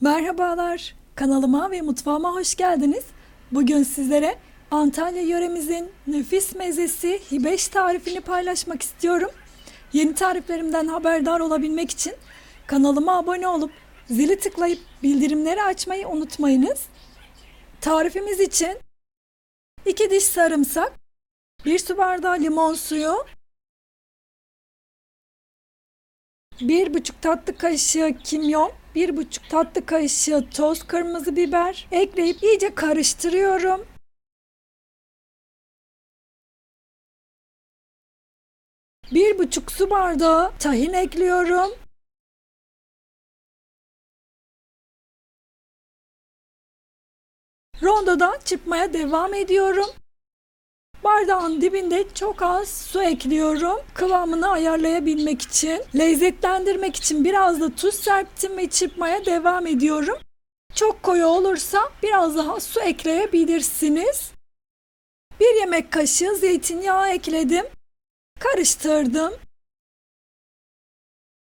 Merhabalar, kanalıma ve mutfağıma hoş geldiniz. Bugün sizlere Antalya yöremizin nefis mezesi hibeş tarifini paylaşmak istiyorum. Yeni tariflerimden haberdar olabilmek için kanalıma abone olup zili tıklayıp bildirimleri açmayı unutmayınız. Tarifimiz için 2 diş sarımsak, 1 su bardağı limon suyu, 1,5 tatlı kaşığı kimyon, 1,5 tatlı kaşığı toz kırmızı biber ekleyip iyice karıştırıyorum. Bir buçuk su bardağı tahin ekliyorum. Rondodan çırpmaya devam ediyorum. Bardağın dibinde çok az su ekliyorum. Kıvamını ayarlayabilmek için. Lezzetlendirmek için biraz da tuz serptim ve çırpmaya devam ediyorum. Çok koyu olursa biraz daha su ekleyebilirsiniz. Bir yemek kaşığı zeytinyağı ekledim. Karıştırdım.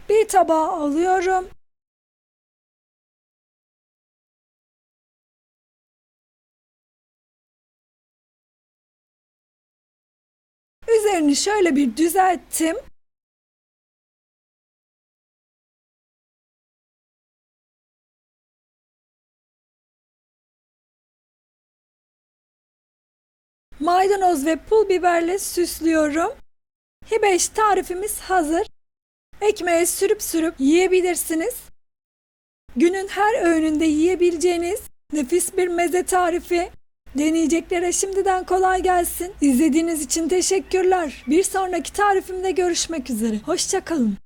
Bir tabağa alıyorum. Üzerini şöyle bir düzelttim. Maydanoz ve pul biberle süslüyorum. Hibeş tarifimiz hazır. Ekmeğe sürüp sürüp yiyebilirsiniz. Günün her öğününde yiyebileceğiniz nefis bir meze tarifi. Deneyeceklere şimdiden kolay gelsin. İzlediğiniz için teşekkürler. Bir sonraki tarifimde görüşmek üzere. Hoşçakalın.